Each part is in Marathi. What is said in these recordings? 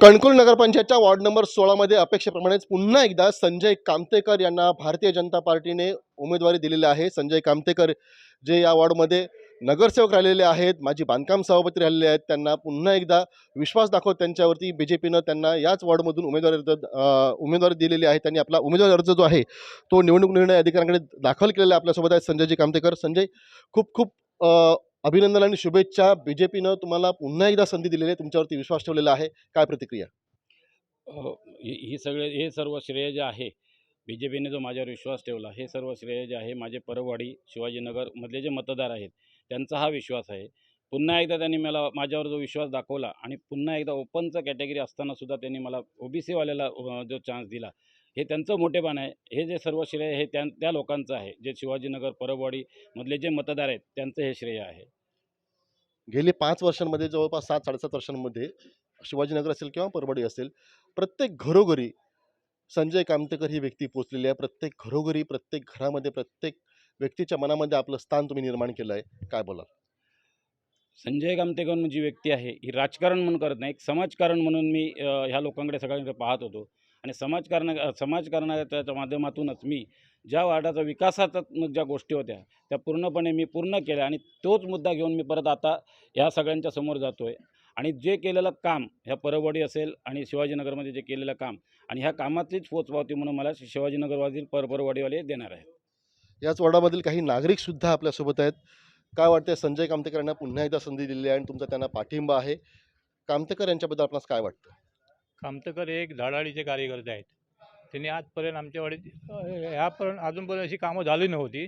कणकूल नगरपंचायतच्या वॉर्ड नंबर सोळामध्ये अपेक्षेप्रमाणेच पुन्हा एकदा संजय कामतेकर यांना भारतीय जनता पार्टीने उमेदवारी दिलेली आहे. संजय कामतेकर जे या वॉर्डमध्ये नगरसेवक राहिलेले आहेत माझी बांधकाम सभापती राहिलेले आहेत त्यांना पुन्हा एकदा विश्वास दाखवत त्यांच्यावरती बी जे पीनं त्यांना याच वॉर्डमधून उमेदवारी अर्ज उमेदवारी दिलेली आहे. त्यांनी आपला उमेदवारी अर्ज जो आहे तो निवडणूक निर्णय अधिकाऱ्यांकडे दाखल केलेला आहे. आपल्यासोबत आहेत संजयजी कामतेकर. संजय खूप खूप अभिनंदन आणि शुभेच्छा. बी जे पीनं तुम्हाला पुन्हा एकदा संधी दिलेली आहे. तुमच्यावरती विश्वास ठेवलेला आहे. काय प्रतिक्रिया? ही ही सगळे हे सर्व श्रेय जे आहे बी जे पीने जो माझ्यावर विश्वास ठेवला हे सर्व श्रेय जे आहे माझे परवाडी शिवाजीनगरमधले जे मतदार आहेत त्यांचा हा विश्वास आहे. पुन्हा एकदा त्यांनी मला माझ्यावर जो विश्वास दाखवला आणि पुन्हा एकदा ओपनचं कॅटेगरी असतानासुद्धा त्यांनी मला ओ बी सीवाल्याला जो चान्स दिला हे त्यांचं मोठेपण आहे. हे जे सर्व श्रेय हे त्या त्या लोकांचं आहे. जे शिवाजीनगर परवाडीमधले जे मतदार आहेत त्यांचं हे श्रेय आहे. गेली पाच वर्षांमध्ये जवळपास सात साडेसात वर्षांमध्ये शिवाजीनगर असेल किंवा परभडी असेल प्रत्येक घरोघरी संजय कामतेकर ही व्यक्ती पोचलेली आहे. प्रत्येक घरोघरी प्रत्येक घरामध्ये प्रत्येक व्यक्तीच्या मनामध्ये आपलं स्थान तुम्ही निर्माण केलं आहे. काय बोला संजय कामतेकर जी व्यक्ती आहे ही राजकारण म्हणून करत नाही एक समाजकारण म्हणून मी ह्या लोकांकडे सगळ्यांकडे पाहत होतो. आणि समाजकारण समाजकारणाच्या माध्यमातूनच मी ज्या वार्डाचा विकासात्मक ज्या गोष्टी होत्या त्या पूर्णपणे मी पूर्ण केल्या आणि तोच मुद्दा घेऊन मी परत आता ह्या सगळ्यांच्या समोर जातो आहे आणि जे केलेलं काम ह्या परवडी असेल आणि शिवाजीनगरमध्ये जे केलेलं काम आणि ह्या कामातलीच पोचपावती म्हणून मला शिवाजीनगरवादील पर परवडीवाले देणार आहेत. याच वॉर्डामधील काही नागरिकसुद्धा आपल्यासोबत आहेत. काय वाटते संजय कामतेकर यांना पुन्हा एकदा संधी दिलेली आहे आणि तुमचा त्यांना पाठिंबा आहे. कामतेकर यांच्याबद्दल आपणास काय वाटतं? कामतकर हे एक धडाडीचे कार्यकर्ते आहेत. त्यांनी आजपर्यंत आमच्या वाडीत ह्यापर्यंत अजूनपर्यंत अशी कामं झाली नव्हती.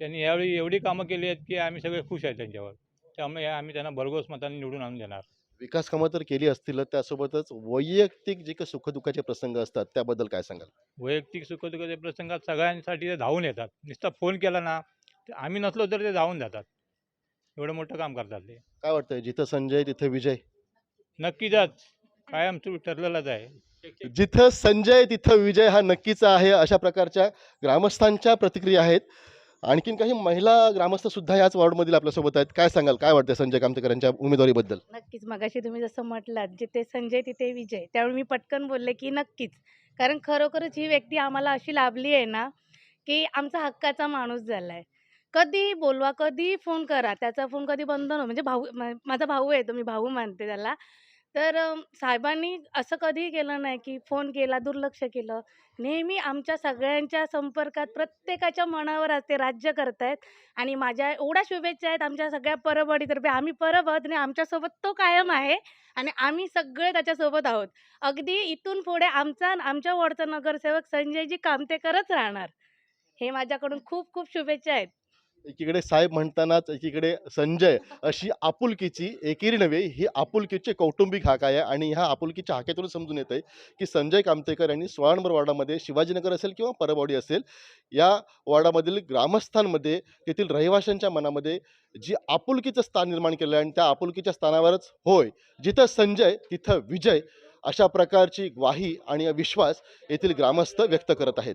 त्यांनी यावेळी एवढी कामं केली आहेत की आम्ही सगळे खुश आहेत त्यांच्यावर. त्यामुळे आम्ही त्यांना भरघोस मतांनी निवडून आणून देणार. विकास कामं तर केली असतील त्यासोबतच वैयक्तिक जे काही सुखदुःखाचे प्रसंग असतात त्याबद्दल काय सांगाल? वैयक्तिक सुखदुःखाच्या प्रसंगात सगळ्यांसाठी ते धावून येतात. नुसता फोन केला ना ते आम्ही नसलो तर ते धावून जातात. एवढं मोठं काम करतात ते. काय वाटतंय? जिथं संजय तिथं विजय? नक्कीच. कायम सुरू ठरलेलंच आहे. जिथं संजय तिथं विजय हा नक्कीच आहे अशा प्रकारच्या ग्रामस्थांच्या प्रतिक्रिया आहेत. आणखीन काही महिला ग्रामस्थ सुद्धा याच वॉर्डमधील आपल्यासोबत आहेत. काय सांगाल? काय वाटतं संजय कामतेकर यांच्या उमेदवारीबद्दल? नक्कीच. मगाशी तुम्ही जसं म्हटलात जिथे संजय तिथे विजय. त्यावेळी मी पटकन बोलले की नक्कीच. कारण खरोखरच ही व्यक्ती आम्हाला अशी लाभली आहे ना की आमचा हक्काचा माणूस झाला आहे कधी बोलवा कधी फोन करा. त्याचा फोन कधी बंद न म्हणजे भाऊ माझा भाऊ आहे तो मी भाऊ मानते त्याला. तर साहेबांनी असं कधीही केलं नाही की फोन केला दुर्लक्ष केलं. नेहमी आमच्या सगळ्यांच्या संपर्कात प्रत्येकाच्या मनावर असते राज्य करतायत. आणि माझ्या एवढ्या शुभेच्छा आहेत आमच्या सगळ्या परबडीतर्फे. आम्ही परब आहोत आणि आमच्यासोबत तो कायम आहे आणि आम्ही सगळे त्याच्यासोबत आहोत. अगदी इथून पुढे आमचा आमच्या वॉर्डचा नगरसेवक संजयजी कामतेकरच राहणार. हे माझ्याकडून खूप खूप शुभेच्छा आहेत. एकीकडे साहेब म्हणतानाच एकीकडे संजय अशी आपुलकीची एकेरी नव्हे ही आपुलकीचे कौटुंबिक हाक आहे आणि ह्या आपुलकीच्या हाकेतून समजून येत आहे की संजय कामतेकर यांनी स्वाळंबर वार्डामध्ये शिवाजीनगर असेल किंवा परबवाडी असेल या वार्डामधील ग्रामस्थांमध्ये तेथील रहिवाशांच्या मनामध्ये जी आपुलकीचं स्थान निर्माण केलं आहे आणि त्या आपुलकीच्या स्थानावरच होय जिथं संजय तिथं विजय अशा प्रकारची ग्वाही आणि विश्वास येथील ग्रामस्थ व्यक्त करत आहेत.